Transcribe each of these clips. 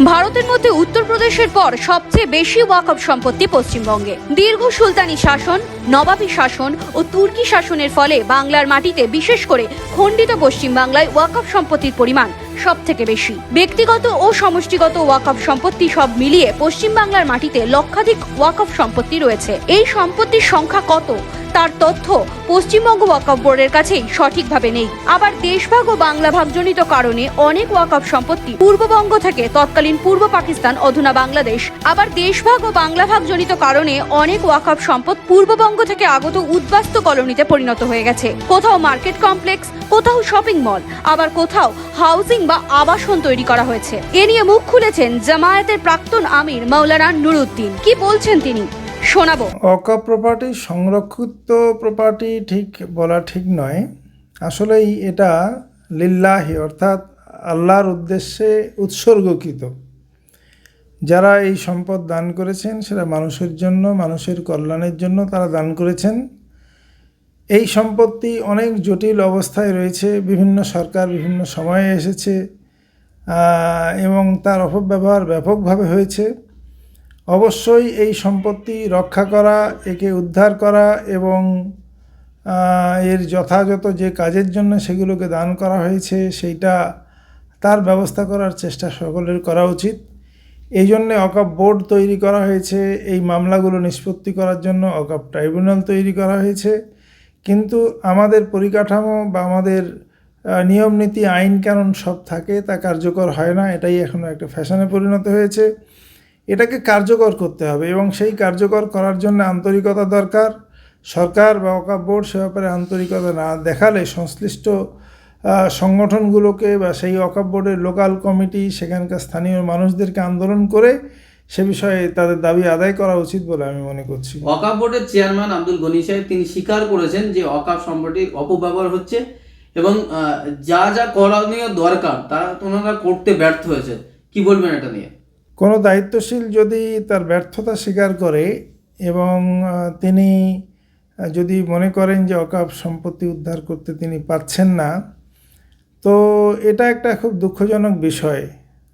ভারতের মধ্যে উত্তরপ্রদেশের পর সবচেয়ে বেশি ওয়াকফ সম্পত্তি পশ্চিমবঙ্গে। দীর্ঘ সুলতানি শাসন, নবাবী শাসন ও তুর্কি শাসনের ফলে বাংলার মাটিতে বিশেষ করে খণ্ডিত পশ্চিমবাংলায় ওয়াকফ সম্পত্তির পরিমাণ সব থেকে বেশি। ব্যক্তিগত ও সমষ্টিগত ওয়াকফ সম্পত্তি সব মিলিয়ে পশ্চিমবাংলার মাটিতে লক্ষাধিক ওয়াকফ সম্পত্তি রয়েছে। এই সম্পত্তির সংখ্যা কত? তার তথ্য পশ্চিমবঙ্গ ওয়াকফ বোর্ডের কাছেই সঠিকভাবে নেই। আবার দেশভাগ ও বাংলা ভাগজনিত কারণে অনেক ওয়াকফ সম্পত্তি পূর্ববঙ্গ থেকে তৎকালীন পূর্ব পাকিস্তান, অধুনা বাংলাদেশ, আবার দেশভাগ ও বাংলা ভাগজনিত কারণে অনেক ওয়াকফ সম্পদ পূর্ববঙ্গ থেকে আগত উদ্বাস্তু কলোনিতে পরিণত হয়ে গেছে। কোথাও মার্কেট কমপ্লেক্স, কোথাও শপিং মল, আবার কোথাও হাউজিং বা আবাসন তৈরি করা হয়েছে। এ নিয়ে মুখ খুলেছেন জামায়াতের প্রাক্তন আমির মাওলানা নুরুদ্দিন। কি বলছেন তিনি? শোনাবো। অকা প্রপার্টি সংরক্ষিত প্রপার্টি ঠিক বলা ঠিক নয়। আসলেই এটা লিল্লাহি, অর্থাৎ আল্লাহর উদ্দেশ্যে উৎসর্গকৃত। যারা এই সম্পদ দান করেছেন, সেটা মানুষের জন্য, মানুষের কল্যাণের জন্য তারা দান করেছেন। এই সম্পত্তি অনেক জটিল অবস্থায় রয়েছে, বিভিন্ন সরকার বিভিন্ন সময়ে এসেছে এবং তার অপব্যবহার ব্যাপকভাবে হয়েছে। অবশ্যই এই সম্পত্তি রক্ষা করা, একে উদ্ধার করা এবং এর যথাযথ যে কাজের জন্য সেগুলোকে দান করা হয়েছে, সেইটা তার ব্যবস্থা করার চেষ্টা সকলের করা উচিত। এই জন্যে অকাপ বোর্ড তৈরি করা হয়েছে, এই মামলাগুলো নিষ্পত্তি করার জন্য অকাপ ট্রাইব্যুনাল তৈরি করা হয়েছে। কিন্তু আমাদের পরিকাঠামো বা আমাদের নিয়ম নীতি, আইন কানুন সব থাকে, তা কার্যকর হয় না, এটাই এখনও একটা ফ্যাশনে পরিণত হয়েছে। এটাকে কার্যকর করতে হবে এবং সেই কার্যকর করার জন্য আন্তরিকতা দরকার। সরকার বা ওকাপ বোর্ড সে ব্যাপারে আন্তরিকতা না দেখালে সংশ্লিষ্ট সংগঠনগুলোকে বা সেই ওকাপ বোর্ডের লোকাল কমিটি, সেখানকার স্থানীয় মানুষদেরকে আন্দোলন করে সে বিষয়ে তাদের দাবি আদায় করা উচিত বলে আমি মনে করছি। ওয়াকাফ বোর্ডের চেয়ারম্যান আব্দুল গনি সাহেব তিনি স্বীকার করেছেন যে ওয়াকাফ সম্পত্তির অপব্যবহার হচ্ছে এবং যা যা করণীয় দরকার তা ওনারা করতে ব্যর্থ হয়েছে। কি বলবেন এটা নিয়ে? কোনো দায়িত্বশীল যদি তার ব্যর্থতা স্বীকার করে এবং তিনি যদি মনে করেন যে অকাপ সম্পত্তি উদ্ধার করতে তিনি পাচ্ছেন না, তো এটা একটা খুব দুঃখজনক বিষয়।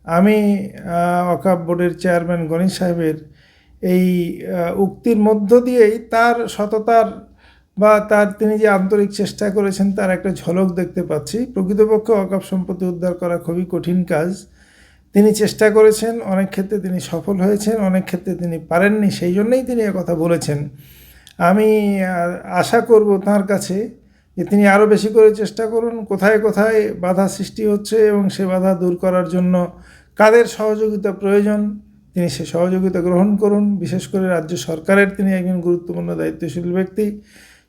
আমি অকাপ বোর্ডের চেয়ারম্যান গণেশ সাহেবের এই উক্তির মধ্য দিয়েই তার সততার বা তার তিনি যে আন্তরিক চেষ্টা করেছেন তার একটা ঝলক দেখতে পাচ্ছি। প্রকৃতপক্ষে অকাপ সম্পত্তি উদ্ধার করা খুবই কঠিন কাজ। তিনি চেষ্টা করেছেন, অনেক ক্ষেত্রে তিনি সফল হয়েছেন, অনেক ক্ষেত্রে তিনি পারেননি, সেই জন্যই তিনি কথা বলেছেন। আমি আশা করব তার কাছে যে তিনি আরও বেশি করে চেষ্টা করুন, কোথায় কোথায় বাধা সৃষ্টি হচ্ছে এবং সে বাধা দূর করার জন্য কাদের সহযোগিতা প্রয়োজন, তিনি সে সহযোগিতা গ্রহণ করুন। বিশেষ করে রাজ্য সরকারের তিনি একজন গুরুত্বপূর্ণ দায়িত্বশীল ব্যক্তি।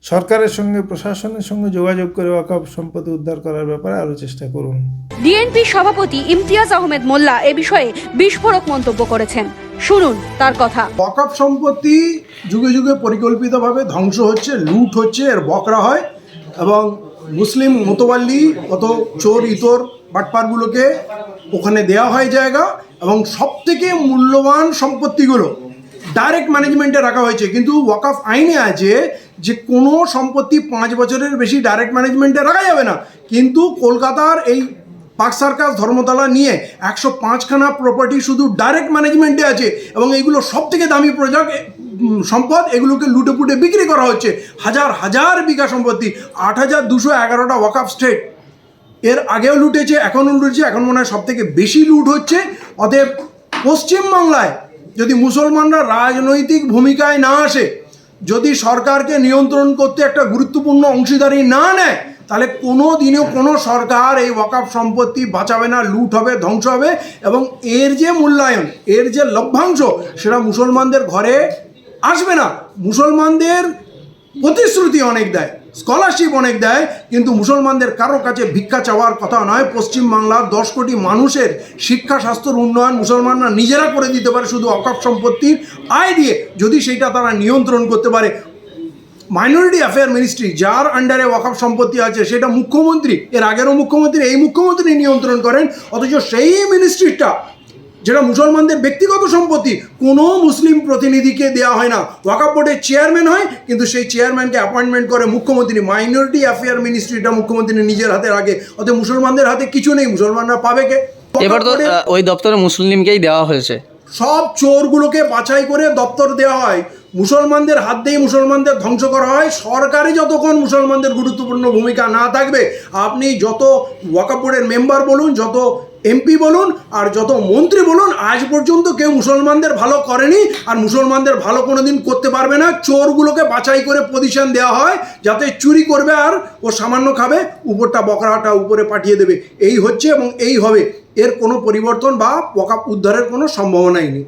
সরকারের সঙ্গে প্রশাসনের সঙ্গে যোগাযোগ করে ওয়াকফ সম্পত্তি উদ্ধার করার ব্যাপারে আরও চেষ্টা করুন। ডিএনপি সভাপতি ইমতিয়াজ আহমেদ মোল্লা এ বিষয়ে বিস্ফোরক মন্তব্য করেছেন। শুনুন তার কথা। ওয়াকফ সম্পত্তি যুগে যুগে পরিকল্পিতভাবে ধ্বংস হচ্ছে লুট হচ্ছে এর বকরা হয় এবং মুসলিম মোতবাল্লি কত চোর ইতর বাটপারগুলোকে ওখানে দেওয়া হয় জায়গা এবং সব থেকে মূল্যবান সম্পত্তিগুলো ডাইরেক্ট ম্যানেজমেন্টে রাখা হয়েছে। কিন্তু ওয়াকফ আইনে আছে যে কোনো সম্পত্তি পাঁচ বছরের বেশি ডাইরেক্ট ম্যানেজমেন্টে রাখা যাবে না। কিন্তু কলকাতার এই পার্ক সার্কাস ধর্মতলা নিয়ে একশো পাঁচখানা প্রপার্টি শুধু ডাইরেক্ট ম্যানেজমেন্টে আছে এবং এইগুলো সব থেকে দামি প্রজেক্ট সম্পদ, এগুলোকে লুটেপুটে বিক্রি করা হচ্ছে। হাজার হাজার বিঘা সম্পত্তি, আট হাজার দুশো এগারোটা ওয়াকআপ স্টেট এর আগেও লুটেছে, এখনও লুটেছে, এখন মনে হয় সব থেকে বেশি লুট হচ্ছে। অতএব পশ্চিমবাংলায় যদি মুসলমানরা রাজনৈতিক ভূমিকায় না আসে, যদি সরকারকে নিয়ন্ত্রণ করতে একটা গুরুত্বপূর্ণ অংশীদারি না নেয়, তাহলে কোনো দিনেও কোনো সরকার এই ওয়াকাফ সম্পত্তি বাঁচাবে না, লুট হবে, ধ্বংস হবে এবং এর যে মূল্যায়ন, এর যে লভ্যাংশ, সেটা মুসলমানদের ঘরে আসবে না। মুসলমানদের প্রতিশ্রুতি অনেক দেয়। স্কলারশিপ অনেক দেয়, কিন্তু মুসলমানদের কারও কাছে ভিক্ষা চাওয়ার কথা নয়। পশ্চিমবাংলার দশ কোটি মানুষের শিক্ষা, স্বাস্থ্যর উন্নয়ন মুসলমানরা নিজেরা করে দিতে পারে শুধু অকাপ সম্পত্তির আয় দিয়ে যদি সেইটা তারা নিয়ন্ত্রণ করতে পারে। মাইনরিটি অ্যাফেয়ার মিনিস্ট্রি, যার আন্ডারে ওয়াকফ সম্পত্তি আছে, সেটা মুখ্যমন্ত্রী, এর আগেরও মুখ্যমন্ত্রী, এই মুখ্যমন্ত্রী নিয়ন্ত্রণ করেন। অথচ সেই মিনিস্ট্রিটা যেটা মুসলমানদের ব্যক্তিগত সম্পত্তি কোনো মুসলিম প্রতিনিধিকে দেওয়া হয় না। ওয়াকাপ বোর্ডের চেয়ারম্যান হয় কিন্তু সেই চেয়ারম্যানকে অ্যাপয়েন্টমেন্ট করে মুখ্যমন্ত্রী। মাইনরিটি অ্যাফেয়ার মিনিস্ট্রিটা মুখ্যমন্ত্রী নিজের হাতে রাখে অতএব মুসলমানদের হাতে কিছু নেই মুসলমানরা পাবে কে? এবার তো ওই দপ্তরে মুসলিমকেই দেওয়া হয়েছে। সব চোরগুলোকে বাছাই করে দপ্তর দেওয়া হয়। মুসলমানদের হাত দিয়ে মুসলমানদের ধ্বংস করা হয়। সরকারি যতক্ষণ মুসলমানদের গুরুত্বপূর্ণ ভূমিকা না থাকবে আপনি যত ওয়াকাপ বোর্ডের মেম্বার বলুন যত এমপি বলুন আর যত মন্ত্রী বলুন, আজ পর্যন্ত কেউ মুসলমানদের ভালো করেনি আর মুসলমানদের ভালো কোনোদিন করতে পারবে না। চোরগুলোকে বাছাই করে পজিশন দেওয়া হয়, যাতে চুরি করবে আর ও সামান্য খাবে, উপরটা বকরাটা উপরে পাঠিয়ে দেবে। এই হচ্ছে এবং এই হবে। এর কোনো পরিবর্তন বা পকা উদ্ধারের কোনো সম্ভাবনাই নেই।